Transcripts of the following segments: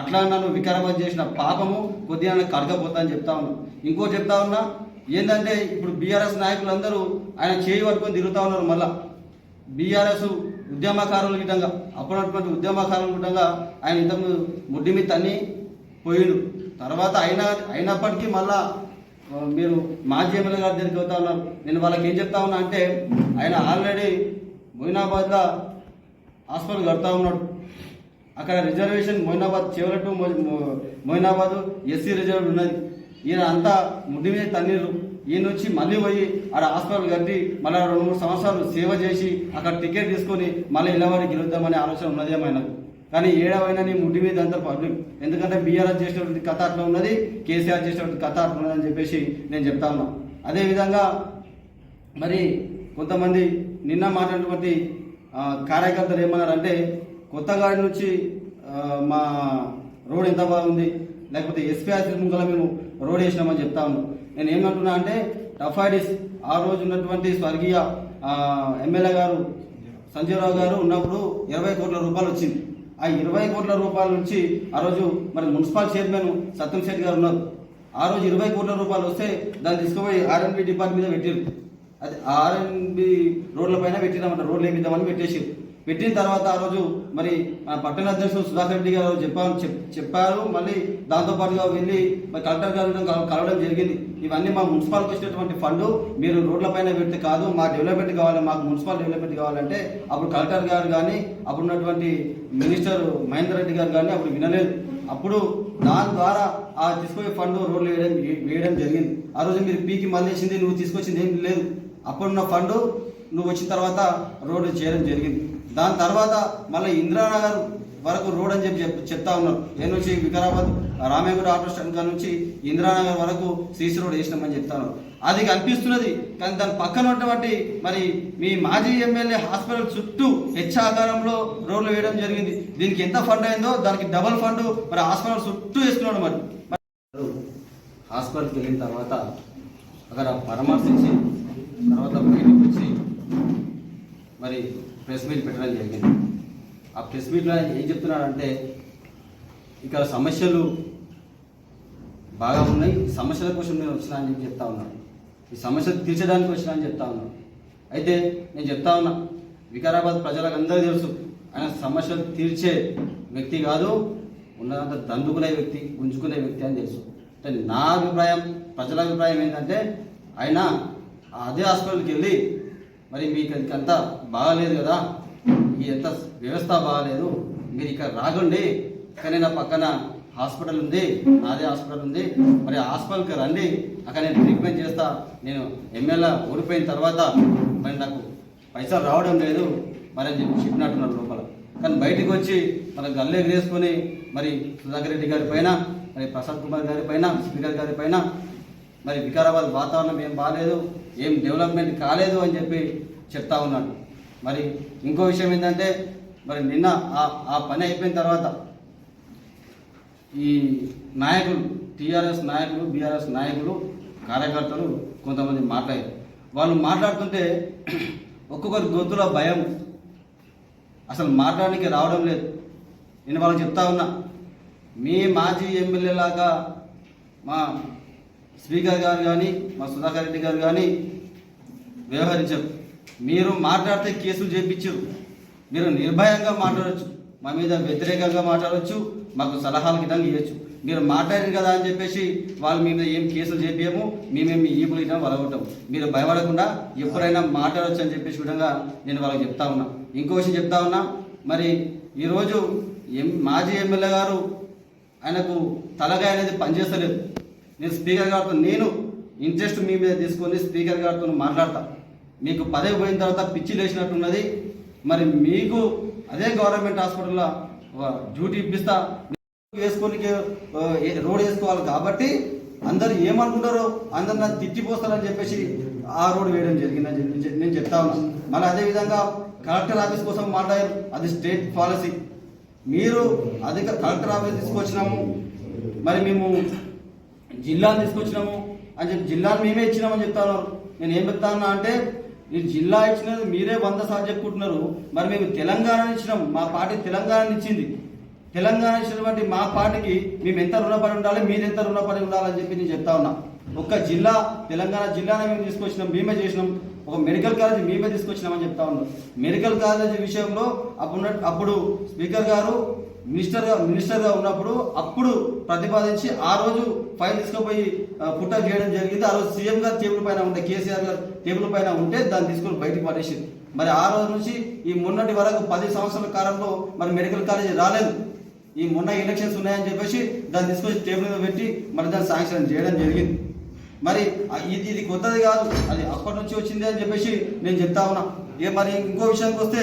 అట్లా నన్ను వికారాబాద్ చేసిన పాపము కొద్దిగా నాకు అని చెప్తా ఉన్నా. ఇంకో చెప్తా ఉన్నా ఏంటంటే ఇప్పుడు బీఆర్ఎస్ నాయకులందరూ ఆయన చేయి పట్టుకొని తిరుగుతా ఉన్నారు మళ్ళా. బీఆర్ఎస్ ఉద్యమకారుల విధంగా అప్పుడటువంటి ఉద్యమకారుల విధంగా ఆయన ఇంతకు ముడ్డి మీద తన్ని పోయిండు. తర్వాత అయినా అయినప్పటికీ మళ్ళా మీరు మాజీ ఎమ్మెల్యే గారి దగ్గరికి వెళ్తా ఉన్నారు. నేను వాళ్ళకి ఏం చెప్తా ఉన్నా అంటే ఆయన ఆల్రెడీ మొయినాబాద్లో హాస్పిటల్ కడతా ఉన్నాడు. అక్కడ రిజర్వేషన్ మొయినాబాద్ చివరి టు మొయినాబాద్ ఎస్సీ రిజర్వ్ ఉన్నది. ఈయన అంతా ముద్దు మీద తన్నీరు ఈయన వచ్చి మళ్ళీ పోయి ఆడ హాస్పిటల్ కట్టి మళ్ళీ రెండు మూడు సంవత్సరాలు సేవ చేసి అక్కడ టికెట్ తీసుకొని మళ్ళీ ఇళ్ళవారికి గెలుద్దామనే ఆలోచన ఉన్నదే ఆయనకు కానీ ఏడవైనా నీ ముడ్డి మీద అంతా పబ్లిక్. ఎందుకంటే బీఆర్ఎస్ చేసినటువంటి కథ అట్లా ఉన్నది కేసీఆర్ చేసినటువంటి కథ అట్లా ఉన్నదని చెప్పేసి నేను చెప్తా ఉన్నా. అదేవిధంగా మరి కొంతమంది నిన్న మాట్లాడినటువంటి కార్యకర్తలు ఏమన్నారంటే కొత్తగాడి నుంచి మా రోడ్ ఎంత బాగుంది లేకపోతే ఎస్పీ ఆఫీస్ ముంగల మేము రోడ్ వేసినామని చెప్తా ఉన్నాం నేను ఏమంటున్నా అంటే టఫాడిస్ ఆ రోజు ఉన్నటువంటి స్వర్గీయ ఎమ్మెల్యే గారు సంజయరావు గారు ఉన్నప్పుడు ఇరవై కోట్ల రూపాయలు వచ్చింది. ఆ ఇరవై కోట్ల రూపాయల నుంచి ఆ రోజు మరి మున్సిపల్ చైర్మన్ సత్యం శెట్టి గారు ఉన్నారు. ఆ రోజు ఇరవై కోట్ల రూపాయలు వస్తే దాన్ని తీసుకుపోయి ఆర్ఎన్బి డిపార్ట్మెంట్ మీద పెట్టారు అది ఆర్ఎన్బి రోడ్ల పైన పెట్టినామంట రోడ్లు వేపిద్దామని పెట్టేసి పెట్టిన తర్వాత ఆ రోజు మరి మన పట్టణ అధ్యక్షుడు సుధాకర్ రెడ్డి గారు చెప్పారు చెప్- చెప్పారు. మళ్ళీ దాంతో పాటుగా వెళ్ళి మరి కలెక్టర్ గారు కలవడం జరిగింది. ఇవన్నీ మా మున్సిపాల్కి వచ్చినటువంటి ఫండ్. మీరు రోడ్లపైన పెడితే కాదు మా డెవలప్మెంట్ కావాలి మాకు మున్సిపల్ డెవలప్మెంట్ కావాలంటే అప్పుడు కలెక్టర్ గారు కానీ అప్పుడు ఉన్నటువంటి మినిస్టర్ మహేందర్ రెడ్డి గారు కానీ అప్పుడు వినలేదు. అప్పుడు దాని ద్వారా ఆ తీసుకునే ఫండ్ రోడ్లు వేయడం వేయడం జరిగింది. ఆ రోజు మీరు పీకి మళ్ళేసింది నువ్వు తీసుకొచ్చింది ఏం లేదు. అప్పుడున్న ఫండ్ నువ్వు వచ్చిన తర్వాత రోడ్డు చేయడం జరిగింది. దాని తర్వాత మళ్ళీ ఇందిరానగర్ వరకు రోడ్ అని చెప్పి చెప్తా ఉన్నారు. నేను నుంచి? వికారాబాద్ రామేగూడ ఆటో స్టాండ్ కాడ నుంచి ఇందిరానగర్ వరకు సీసీ రోడ్ వేసినామని చెప్తాను అది కనిపిస్తున్నది. కానీ దాని పక్కన ఉన్నటువంటి మరి మీ మాజీ ఎమ్మెల్యే హాస్పిటల్ చుట్టూ హెచ్ ఆకారంలో రోడ్లు వేయడం జరిగింది. దీనికి ఎంత ఫండ్ అయిందో దానికి డబల్ ఫండ్ మరి హాస్పిటల్ చుట్టూ వేస్తున్నాడు మరి. హాస్పిటల్కి వెళ్ళిన తర్వాత అక్కడ పరామర్శించి తర్వాత బయటకు వచ్చి మరి ప్రెస్ మీట్ పెట్టడం జరిగింది. ఆ ప్రెస్ మీట్లో ఏం చెప్తున్నాడంటే ఇక్కడ సమస్యలు బాగా ఉన్నాయి. సమస్యల కోసం నేను వచ్చినా అని చెప్పి చెప్తా ఉన్నాను ఈ సమస్యలు తీర్చడానికి వచ్చినా అని చెప్తా ఉన్నాను అయితే నేను చెప్తా ఉన్నా వికారాబాద్ ప్రజలకు అందరూ తెలుసు ఆయన సమస్యలు తీర్చే వ్యక్తి కాదు ఉన్నదంత దండుకునే వ్యక్తి గుంజుకునే వ్యక్తి అని తెలుసు. అంటే నా అభిప్రాయం ప్రజల అభిప్రాయం ఏంటంటే ఆయన అదే హాస్పిటల్కి వెళ్ళి మరి మీకు అంతా బాగాలేదు కదా ఈ ఎంత వ్యవస్థ బాగాలేదు మీరు ఇక్కడ రాకండి కానీ నా పక్కన హాస్పిటల్ ఉంది నాదే హాస్పిటల్ ఉంది. మరి హాస్పిటల్కి రండి. అక్కడ నేను ట్రీట్మెంట్ చేస్తా. నేను ఎమ్మెల్యే ఓడిపోయిన తర్వాత మరి నాకు పైసలు రావడం లేదు. మరి అని చెప్పి చెప్పినట్టున్నారు లోపల. కానీ బయటికి వచ్చి మన గల్లే వేసుకొని మరి సుధాకర్ రెడ్డి గారి పైన మరి ప్రసాద్ కుమార్ గారి పైన స్పీకర్ గారి పైన మరి వికారాబాద్ వాతావరణం ఏం బాగాలేదు ఏం డెవలప్మెంట్ కాలేదు అని చెప్పి చెప్తా ఉన్నాడు. మరి ఇంకో విషయం ఏంటంటే మరి నిన్న ఆ ఆ పని అయిపోయిన తర్వాత ఈ నాయకులు టీఆర్ఎస్ నాయకులు బీఆర్ఎస్ నాయకులు కార్యకర్తలు కొంతమంది మాట్లాడారు. వాళ్ళు మాట్లాడుతుంటే ఒక్కొక్కరి గొంతులో భయం. అసలు మాట్లాడడానికి రావడం లేదు. నేను వాళ్ళకి చెప్తా ఉన్నా మీ మాజీ ఎమ్మెల్యే లాగా మా స్పీకర్ గారు కానీ మా సుధాకర్ రెడ్డి గారు కానీ వ్యవహరించారు. మీరు మాట్లాడితే కేసులు చేపించారు. మీరు నిర్భయంగా మాట్లాడవచ్చు మా మీద వ్యతిరేకంగా మాట్లాడవచ్చు మాకు సలహాలు గిట్టం ఇవ్వచ్చు. మీరు మాట్లాడారు కదా అని చెప్పేసి వాళ్ళు మీ మీద ఏం కేసులు చేపియము మేమేమి మీ ఈపులు గిట్టం వలగొట్టాం మీరు భయపడకుండా ఎప్పుడైనా మాట్లాడవచ్చు అని చెప్పేసి విధంగా నేను వాళ్ళకి చెప్తా ఉన్నా. ఇంకో విషయం చెప్తా ఉన్నా మరి ఈరోజు ఎం మాజీ ఎమ్మెల్యే గారు ఆయనకు తలగా అనేది పనిచేస్తలేదు. నేను స్పీకర్ గారితో నేను ఇంట్రెస్ట్ మీ మీద తీసుకొని స్పీకర్ గారితో మాట్లాడతా. మీకు పదవి పోయిన తర్వాత పిచ్చి లేచినట్టున్నది. మరి మీకు అదే గవర్నమెంట్ హాస్పిటల్లో డ్యూటీ ఇప్పిస్తా వేసుకొని రోడ్ వేసుకోవాలి కాబట్టి అందరు ఏమనుకుంటారో అందరు నన్ను తిట్టిపోస్తారని చెప్పేసి ఆ రోడ్ వేయడం జరిగిందని నేను చెప్తా ఉన్నా. మళ్ళీ అదేవిధంగా కలెక్టర్ ఆఫీస్ కోసం మాట్లాడారు. అది స్టేట్ పాలసీ. మీరు అధిక కలెక్టర్ ఆఫీస్ తీసుకొచ్చినాము. మరి మేము జిల్లాను తీసుకొచ్చినాము అని చెప్పి జిల్లాను మేమే ఇచ్చినామని చెప్తాను నేను ఏం చెప్తా అంటే ఈ జిల్లా ఇచ్చినది మీరే వంద సార్లు చెప్పుకుంటున్నారు. మరి మేము తెలంగాణ ఇచ్చినాం. మా పార్టీ తెలంగాణ ఇచ్చింది. తెలంగాణ ఇచ్చినటువంటి మా పార్టీకి మేము ఎంత రుణపడి ఉండాలి మీరు ఎంత రుణపడి ఉండాలని చెప్పి నేను చెప్తా ఉన్నా. ఒక్క జిల్లా తెలంగాణ జిల్లానే మేము తీసుకొచ్చినాం మేమే చేసినాం. ఒక మెడికల్ కాలేజ్ మేమే తీసుకొచ్చినామని చెప్తా ఉన్నాం. మెడికల్ కాలేజ్ విషయంలో అప్పుడు అప్పుడు స్పీకర్ గారు మినిస్టర్గా మినిస్టర్గా ఉన్నప్పుడు అప్పుడు ప్రతిపాదించి ఆ రోజు ఫైల్ తీసుకుపోయి పుట్ట చేయడం జరిగింది. ఆ రోజు సీఎం గారు టేబుల్ పైన ఉంటే కేసీఆర్ గారు టేబుల్ పైన ఉంటే దాన్ని తీసుకొని బయటకు పడేసింది. మరి ఆ రోజు నుంచి ఈ మొన్నటి వరకు పది సంవత్సరాల కాలంలో మరి మెడికల్ కాలేజ్ రాలేదు. ఈ మొన్న ఎలక్షన్స్ ఉన్నాయని చెప్పేసి దాన్ని తీసుకొచ్చి టేబుల్ మీద పెట్టి మరి దాన్ని శాంక్షన్ చేయడం జరిగింది. మరి ఇది ఇది కొత్తది కాదు. అది అప్పటి నుంచి వచ్చింది అని చెప్పేసి నేను చెప్తా ఉన్నా. ఏ మరి ఇంకో విషయానికి వస్తే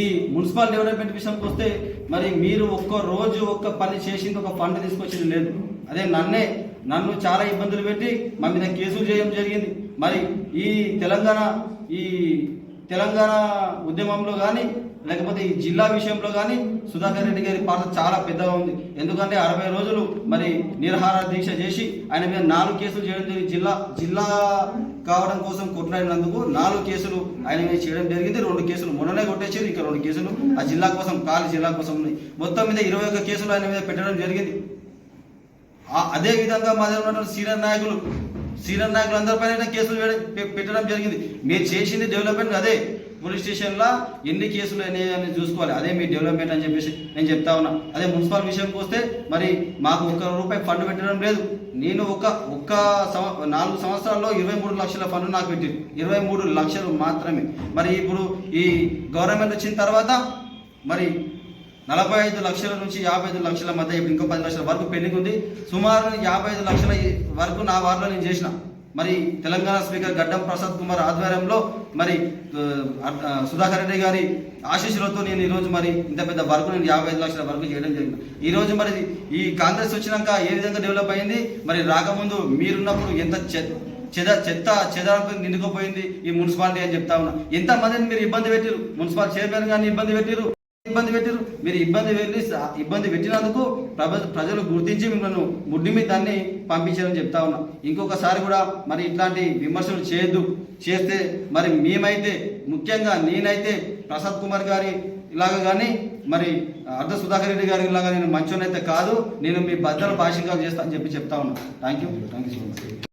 ఈ మున్సిపల్ డెవలప్మెంట్ విషయానికి వస్తే మరి మీరు ఒక్క రోజు ఒక్క పని చేసింది ఒక ఫండ్ తీసుకొచ్చింది లేదు. అదే నన్నే నన్ను చాలా ఇబ్బందులు పెట్టి మా మీద కేసులు చేయడం జరిగింది. మరి ఈ తెలంగాణ ఈ తెలంగాణ ఉద్యమంలో కానీ లేకపోతే ఈ జిల్లా విషయంలో కానీ సుధాకర్ రెడ్డి గారి పాత్ర చాలా పెద్దగా ఉంది. ఎందుకంటే అరవై రోజులు మరి నిరహార దీక్ష చేసి ఆయన మీద నాలుగు కేసులు చేయడం జరిగింది. జిల్లా జిల్లా కావడం కోసం కొట్లాడినందుకు నాలుగు కేసులు ఆయన మీద చేయడం జరిగింది. రెండు కేసులు మొన్ననే కొట్టేసారు ఇంకా రెండు కేసులు ఆ జిల్లా కోసం కాలి జిల్లా కోసం ఉన్నాయి. మొత్తం మీద ఇరవై ఒక్క కేసులు ఆయన మీద పెట్టడం జరిగింది. అదే విధంగా మా దగ్గర ఉన్నటువంటి సీనియర్ నాయకులు సీనియర్ నాయకులు అందరిపైన కేసులు పెట్టడం జరిగింది. మీరు చేసింది డెవలప్మెంట్ అదే. పోలీస్ స్టేషన్లో ఎన్ని కేసులు అయినాయి అని చూసుకోవాలి. అదే మీ డెవలప్మెంట్ అని చెప్పేసి నేను చెప్తా ఉన్నా. అదే మున్సిపల్ విషయంకి వస్తే మరి మాకు ఒక్క రూపాయి ఫండ్ పెట్టడం లేదు. నేను ఒక ఒక్క సంవ నాలుగు సంవత్సరాల్లో ఇరవై మూడు లక్షల ఫండ్ నాకు పెట్టింది ఇరవై మూడు లక్షలు మాత్రమే. మరి ఇప్పుడు ఈ గవర్నమెంట్ వచ్చిన తర్వాత మరి నలభై ఐదు లక్షల నుంచి యాభై ఐదు లక్షల మధ్య ఇప్పుడు ఇంకో పది లక్షల వరకు పెండింగ్ ఉంది సుమారు యాభై ఐదు లక్షల వరకు నా వార్డులో నేను చేసిన. మరి తెలంగాణ స్పీకర్ గడ్డం ప్రసాద్ కుమార్ ఆధ్వర్యంలో మరి సుధాకర్ రెడ్డి గారి ఆశీస్సులతో నేను ఈరోజు మరి ఇంత పెద్ద వర్క్ నేను యాభై ఐదు లక్షల వరకు చేయడం జరిగింది. ఈరోజు మరి ఈ కాంగ్రెస్ వచ్చినాక ఏ విధంగా డెవలప్ అయింది? మరి రాకముందు మీరున్నప్పుడు ఎంత చెద చెత్త చెదారంతో నిండుకుపోయింది ఈ మున్సిపాలిటీ అని చెప్తా ఉన్నా. ఎంతమందిని మీరు ఇబ్బంది పెట్టిరు మున్సిపల్ చైర్మన్ గారిని ఇబ్బంది పెట్టిరు ఇబ్బంది పెట్టారు మీరు ఇబ్బంది వెళ్ళి ఇబ్బంది పెట్టినందుకు ప్రజలు గుర్తించి మిమ్మల్ని ముడ్డి మీద దాన్ని పంపించారని చెప్తా ఉన్నా. ఇంకొకసారి కూడా మరి ఇట్లాంటి విమర్శలు చేయొద్దు. చేస్తే మరి మేమైతే ముఖ్యంగా నేనైతే ప్రసాద్ కుమార్ గారి ఇలాగ కానీ మరి అర్ధ సుధాకర్ రెడ్డి గారి ఇలాగా నేను మంచోనైతే కాదు. నేను మీ బద్దలు భాషికాలు చేస్తా అని చెప్పి చెప్తా ఉన్నా. Thank you thank you so much